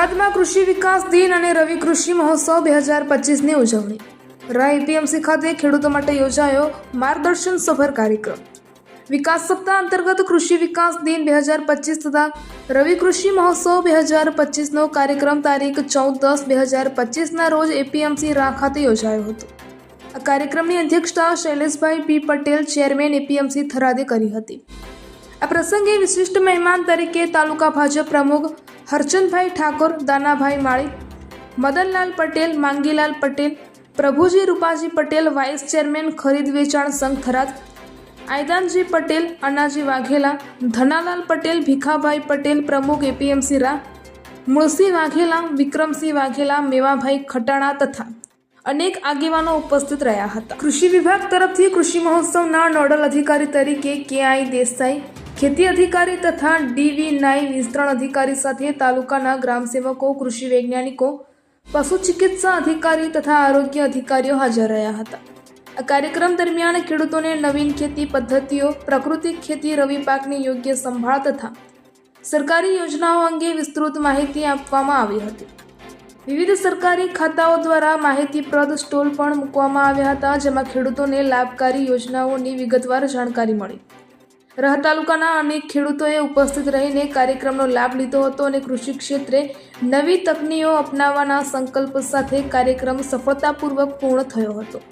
થરાદમાં કૃષિ વિકાસ દિન અને રવિ કૃષિ મહોત્સવ બે હજાર પચીસની ઉજવણી. રા એપીએમસી ખાતે ખેડૂતો માટે યોજાયો માર્ગદર્શન સભર કાર્યક્રમ. વિકાસ સપ્તાહ અંતર્ગત કૃષિ વિકાસ દિન બે હજાર પચીસ તથા રવિ કૃષિ મહોત્સવ બે હજાર પચીસનો કાર્યક્રમ તારીખ ચૌદ દસ બે હજાર પચીસના રોજ એપીએમસી રા ખાતે યોજાયો હતો. આ કાર્યક્રમની અધ્યક્ષતા Shaileshbhai P Patel, chairman APMC થરાદે કરી હતી. આ પ્રસંગે વિશિષ્ટ મહેમાન તરીકે તાલુકા ભાજપ પ્રમુખ હરચંદભાઈ ઠાકોર, દાનાભાઈ માળી, મદનલાલ પટેલ, માંગીલાલ પટેલ, પ્રભુજી રૂપાજી પટેલ, વાઇસ ચેરમેન ખરીદ વેચાણ સંઘ થરાદ, આયદાનજી પટેલ, અનાજી વાઘેલા, ધનાલાલ પટેલ, ભીખાભાઈ પટેલ પ્રમુખ એપીએમસી રા મુળસી વાઘેલા, વિક્રમસિંહ વાઘેલા, મેવાભાઈ ખટાણા તથા અનેક આગેવાનો ઉપસ્થિત રહ્યા હતા. કૃષિ વિભાગ તરફથી કૃષિ મહોત્સવના નોડલ અધિકારી તરીકે કે આઈ દેસાઈ ખેતી અધિકારી તથા ડીવી નાઈ વિસ્તરણ અધિકારી સાથે તાલુકાના ગ્રામસેવકો, કૃષિ વૈજ્ઞાનિકો, પશુ ચિકિત્સા અધિકારી તથા આરોગ્ય અધિકારીઓ હાજર રહ્યા હતા. આ કાર્યક્રમ દરમિયાન ખેડૂતોને નવીન ખેતી પદ્ધતિઓ, પ્રાકૃતિક ખેતી, રવિ પાકની યોગ્ય સંભાળ તથા સરકારી યોજનાઓ અંગે વિસ્તૃત માહિતી આપવામાં આવી હતી. વિવિધ સરકારી ખાતાઓ દ્વારા માહિતીપ્રદ સ્ટોલ પણ મૂકવામાં આવ્યા હતા, જેમાં ખેડૂતોને લાભકારી યોજનાઓની વિગતવાર જાણકારી મળી. રહ તાલુકાના અનેક ખેડૂતોએ ઉપસ્થિત રહીને કાર્યક્રમનો લાભ લીધો હતો અને કૃષિ ક્ષેત્રે નવી તકનીઓ અપનાવવાના સંકલ્પ સાથે કાર્યક્રમ સફળતાપૂર્વક પૂર્ણ થયો હતો.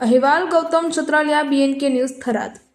અહેવાલ ગૌતમ છત્રાલિયા બીએનકે ન્યૂઝ થરાદ.